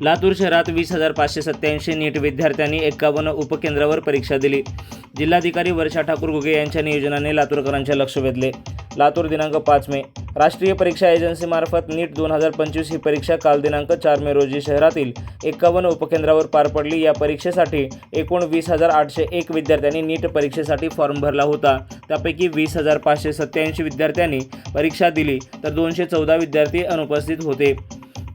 लातूर शहरात वीस हजार पाचशे सत्याऐंशी नीट विद्यार्थ्यांनी एकावन्न उपकेंद्रावर परीक्षा दिली. जिल्हाधिकारी वर्षा ठाकूर घुगे यांच्या नियोजनाने लातूरकरांचे लक्ष वेधले. लातूर दिनांक पाच मे. राष्ट्रीय परीक्षा एजन्सीमार्फत नीट दोन हजार पंचवीस ही परीक्षा काल दिनांक चार मे रोजी शहरातील एकावन्न उपकेंद्रावर पार पडली. या परीक्षेसाठी एकूण वीस हजार आठशे एक विद्यार्थ्यांनी नीट परीक्षेसाठी फॉर्म भरला होता. त्यापैकी वीस हजार पाचशे सत्याऐंशी विद्यार्थ्यांनी परीक्षा दिली. तर दोनशे चौदा विद्यार्थी अनुपस्थित होते.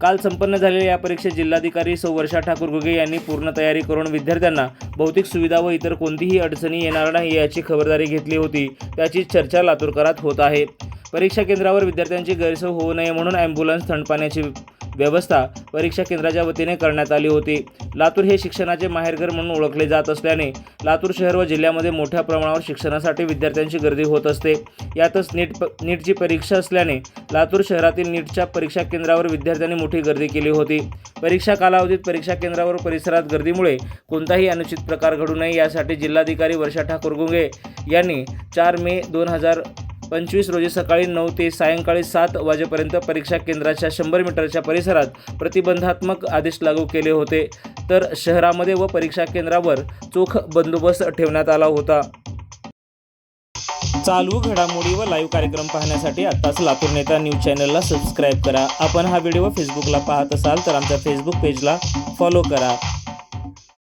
काल संपन्न झालेल्या या परीक्षेत जिल्हाधिकारी सौ वर्षा ठाकूर घुगे यांनी पूर्ण तयारी करून विद्यार्थ्यांना भौतिक सुविधा व इतर कोणतीही अडचणी येणार नाही याची खबरदारी घेतली होती. त्याची चर्चा लातूरकरात होत आहे. परीक्षा केंद्रावर विद्यार्थ्यांची गैरसोय होऊ नये म्हणून ॲम्ब्युलन्स थंडपाण्याची व्यवस्था परीक्षा केंद्राच्या वतीने करण्यात आली होती. लातूर हे शिक्षणाचे माहेरघर म्हणून ओळखले जात असल्याने लातूर शहर व जिल्ह्यामध्ये मोठ्या प्रमाणावर शिक्षणासाठी विद्यार्थ्यांची गर्दी होत असते. यातच नीट प नीटची परीक्षा असल्याने लातूर शहरातील नीटच्या परीक्षा केंद्रावर विद्यार्थ्यांनी मोठी गर्दी केली होती. परीक्षा कालावधीत परीक्षा केंद्रावर परिसरात गर्दीमुळे कोणताही अनुचित प्रकार घडू नये यासाठी जिल्हाधिकारी वर्षा ठाकूर गुंगे यांनी चार मे दोन हजार पंचवीस रोजी सकाळी नऊ ते सायंकाळी सात वाजेपर्यंत परीक्षा केंद्राच्या शंभर मीटरच्या परिसरात प्रतिबंधात्मक आदेश लागू केले होते. तर शहरामध्ये व परीक्षा केंद्रावर चोख बंदोबस्त ठेवण्यात आला होता. चालू घडामोडी व लाईव्ह कार्यक्रम पाहण्यासाठी आत्ताच लातूर नेता न्यूज चॅनलला सबस्क्राईब करा. आपण हा व्हिडिओ फेसबुकला पाहत असाल तर आमच्या फेसबुक पेजला फॉलो करा.